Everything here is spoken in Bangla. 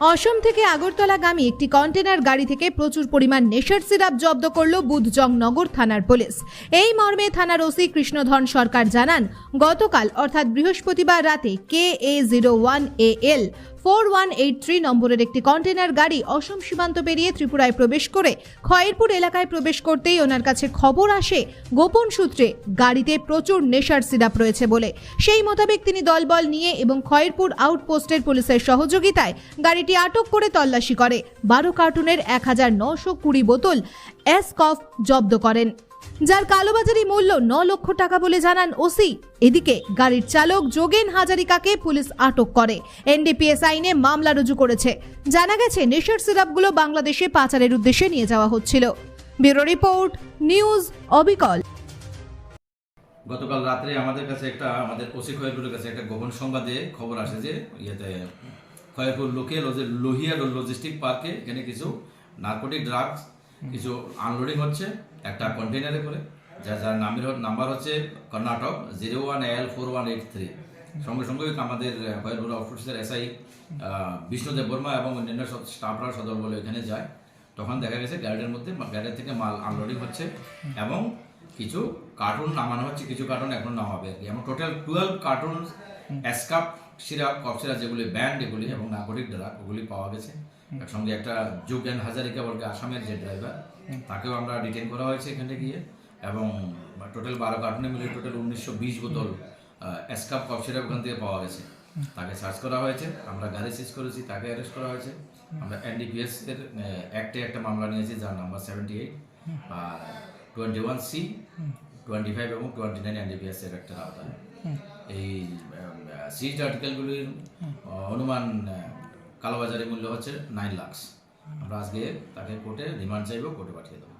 অসম থেকে আগরতলাগামী একটি কন্টেনার গাড়ি থেকে প্রচুর পরিমাণ নেশার সিরাপ জব্দ করল বুধজং নগর থানার পুলিশ। এই মর্মে থানার ওসি কৃষ্ণধন সরকার জানান, গতকাল অর্থাৎ বৃহস্পতিবার রাতে K A zero one A L four one eight three নম্বরের একটি কন্টেনার গাড়ি অসম সীমান্ত পেরিয়ে ত্রিপুরায় প্রবেশ করে খয়েরপুর এলাকায় প্রবেশ করতেই ওনার কাছে খবর আসে, গোপন সূত্রে গাড়িতে প্রচুর নেশার সিরাপ রয়েছে বলে। সেই মোতাবেক তিনি দলবল নিয়ে এবং খয়েরপুর আউটপোস্টের পুলিশের সহযোগিতায় গাড়িটি আটক করে তল্লাশি করে। বারো কার্টুনের এক হাজার নশো কুড়ি বোতল এসকফ জব্দ করেন। যার কালোবাজারি মূল্য ন লক্ষ টাকা বলে জানান ওসি। এদিকে গাড়ির চালক যোগেন হাজারিকাকে পুলিশ আটক করে। এনডিপিএস আইনে মামলা রুজু করেছে। জানা গেছে, নেশার সিরাপগুলো বাংলাদেশে পাচারের উদ্দেশ্যে নিয়ে যাওয়া হচ্ছিল। ব্যুরো রিপোর্ট, নিউজ, অবিকল। গতকাল রাত্রে আমাদের কাছে একটা, আমাদের ওসি খয়েরপুরের কাছে একটা গোপন সংবাদে খবর আসে যে, ইয়েতে খয়েরপুর যে লোহিয়া লজিস্টিক পার্কে এখানে কিছু নার্কোটিক ড্রাগস কিছু আনলোডিং হচ্ছে একটা কন্টেনারে করে যা যার নামের নাম্বার হচ্ছে Karnataka zero one L four one eight three সঙ্গে সঙ্গে আমাদের খয়েরপুর অফিসার এসআই বিষ্ণুদেব বর্মা এবং অন্যান্য সব স্টাফরা সদর বলে এখানে যায়। তখন দেখা গেছে গাড়ির মধ্যে গাড়ির থেকে মাল আনলোডিং হচ্ছে এবং কিছু কার্টুন নামানো হচ্ছে কিছু কার্টুন এখন নামাবে আর কি। এবং টোটাল টুয়েলভ কার্টুন অ্যাসকাপ সিরাপ কফ সিরাপ যেগুলি ব্যান্ড এগুলি এবং নাগরিক ড্রাগ ওগুলি পাওয়া গেছে। তার সঙ্গে একটা যোগেন হাজারিকা বলকে আসামের যে ড্রাইভার তাকেও আমরা ডিটেন করা হয়েছে এখানে গিয়ে এবং টোটাল বারো কার্টুনে মিলে টোটাল উনিশশো বিশ বোতল অ্যাসকাপ কফ সিরাপ ওখান থেকে পাওয়া গেছে। তাকে সার্চ করা হয়েছে আমরা গাড়ি সিজ করেছি তাকে অ্যারেস্ট করা হয়েছে। আমরা এনডিপিএস এর অ্যাক্টে একটা মামলা নিয়েছি যার নাম্বার সেভেন্টি এইট আর twenty one C twenty five এবং টোয়েন্টি নাইন এনডিপিএস এর একটা আওতায়। এই সিজ আর্টিকেলগুলির অনুমান কালোবাজারি মূল্য হচ্ছে নাইন লাখস আমরা আজকে তাকে কোর্টে রিমান্ড চাইব কোর্টে পাঠিয়ে দেবো।